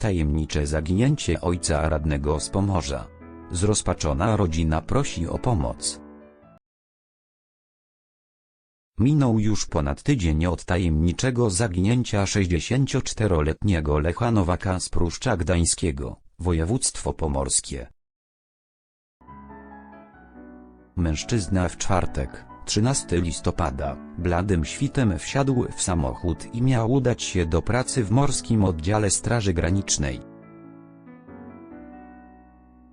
Tajemnicze zaginięcie ojca radnego z Pomorza. Zrozpaczona rodzina prosi o pomoc. Minął już ponad tydzień od tajemniczego zaginięcia 64-letniego Lecha Nowaka z Pruszcza Gdańskiego, województwo pomorskie. Mężczyzna w czwartek, 13 listopada, bladym świtem wsiadł w samochód i miał udać się do pracy w morskim oddziale Straży Granicznej.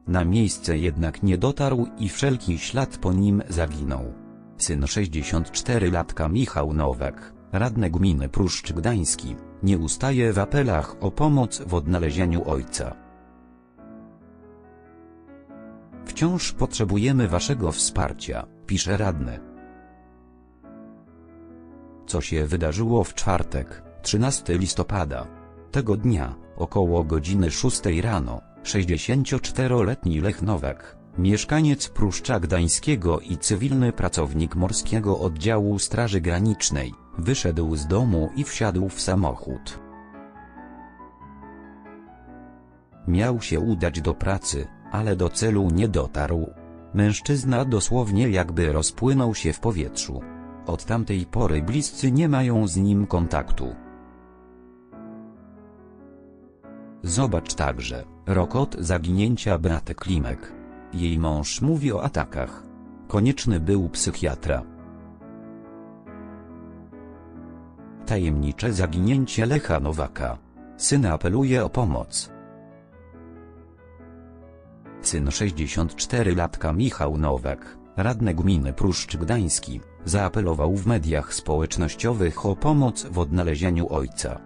Na miejsce jednak nie dotarł i wszelki ślad po nim zaginął. Syn 64-latka Michał Nowak, radny gminy Pruszcz Gdański, nie ustaje w apelach o pomoc w odnalezieniu ojca. Wciąż potrzebujemy waszego wsparcia, pisze radny. Co się wydarzyło w czwartek, 13 listopada? Tego dnia, około godziny 6 rano, 64-letni Lech Nowak, mieszkaniec Pruszcza Gdańskiego i cywilny pracownik Morskiego Oddziału Straży Granicznej, wyszedł z domu i wsiadł w samochód. Miał się udać do pracy, ale do celu nie dotarł. Mężczyzna dosłownie jakby rozpłynął się w powietrzu. Od tamtej pory bliscy nie mają z nim kontaktu. Zobacz także, rok od zaginięcia Beaty Klimek. Jej mąż mówi o atakach. Konieczny był psychiatra. Tajemnicze zaginięcie Lecha Nowaka. Syn apeluje o pomoc. Syn 64-latka Michał Nowak, radny gminy Pruszcz Gdański, zaapelował w mediach społecznościowych o pomoc w odnalezieniu ojca.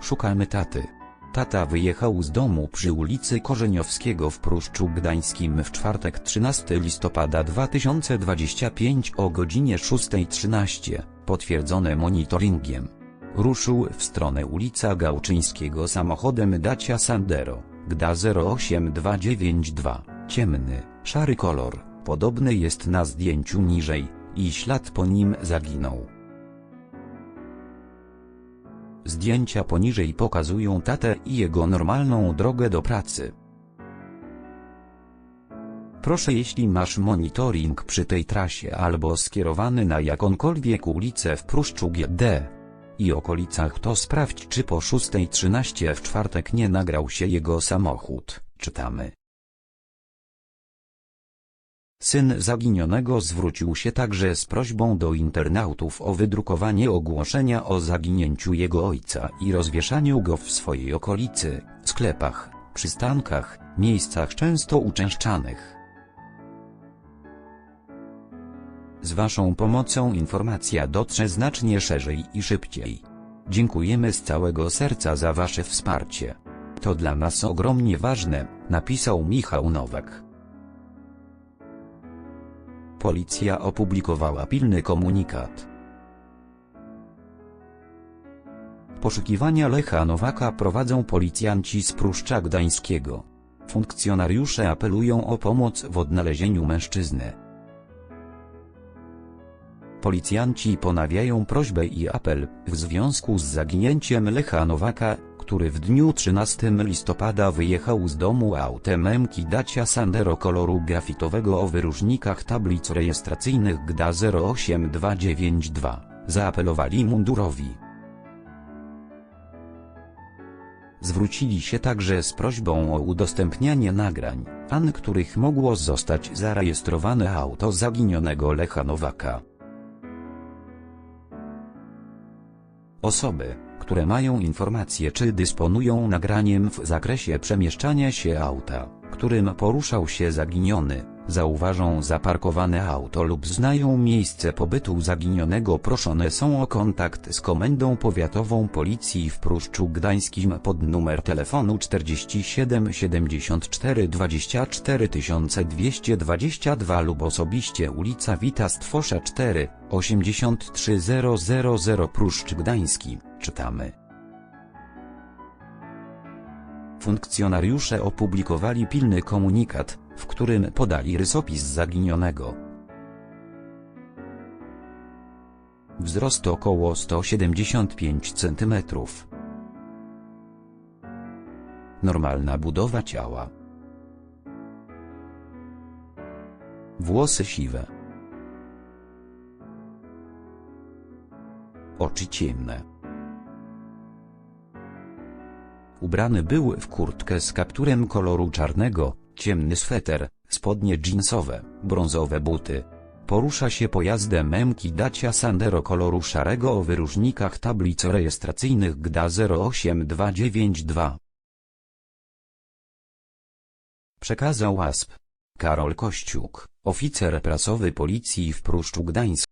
Szukamy taty. Tata wyjechał z domu przy ulicy Korzeniowskiego w Pruszczu Gdańskim w czwartek 13 listopada 2025 o godzinie 6.13, potwierdzone monitoringiem. Ruszył w stronę ulica Gałczyńskiego samochodem Dacia Sandero, GDA 08292, ciemny, szary kolor, podobny jest na zdjęciu niżej, i ślad po nim zaginął. Zdjęcia poniżej pokazują tatę i jego normalną drogę do pracy. Proszę jeśli masz monitoring przy tej trasie albo skierowany na jakąkolwiek ulicę w Pruszczu GD i okolicach to sprawdź czy po 6.13 w czwartek nie nagrał się jego samochód, czytamy. Syn zaginionego zwrócił się także z prośbą do internautów o wydrukowanie ogłoszenia o zaginięciu jego ojca i rozwieszaniu go w swojej okolicy, sklepach, przystankach, miejscach często uczęszczanych. Z Waszą pomocą informacja dotrze znacznie szerzej i szybciej. Dziękujemy z całego serca za Wasze wsparcie. To dla nas ogromnie ważne, napisał Michał Nowak. Policja opublikowała pilny komunikat. Poszukiwania Lecha Nowaka prowadzą policjanci z Pruszcza Gdańskiego. Funkcjonariusze apelują o pomoc w odnalezieniu mężczyzny. Policjanci ponawiają prośbę i apel w związku z zaginięciem Lecha Nowaka, który w dniu 13 listopada wyjechał z domu autem Emki Dacia Sandero koloru grafitowego o wyróżnikach tablic rejestracyjnych GDA 08292, zaapelowali mundurowi. Zwrócili się także z prośbą o udostępnianie nagrań, an których mogło zostać zarejestrowane auto zaginionego Lecha Nowaka. Osoby, które mają informacje czy dysponują nagraniem w zakresie przemieszczania się auta, którym poruszał się zaginiony, zauważą zaparkowane auto lub znają miejsce pobytu zaginionego proszone są o kontakt z Komendą Powiatową Policji w Pruszczu Gdańskim pod numer telefonu 47 74 24 222 lub osobiście ulica Wita Stwosza 4, 83000 Pruszcz Gdański, czytamy. Funkcjonariusze opublikowali pilny komunikat, w którym podali rysopis zaginionego. Wzrost około 175 cm. Normalna budowa ciała. Włosy siwe. Oczy ciemne. Ubrany był w kurtkę z kapturem koloru czarnego, ciemny sweter, spodnie jeansowe, brązowe buty. Porusza się pojazdem MK Dacia Sandero koloru szarego o wyróżnikach tablic rejestracyjnych GDA 08292. Przekazał ASP. Karol Kościuk, oficer prasowy policji w Pruszczu Gdańsk.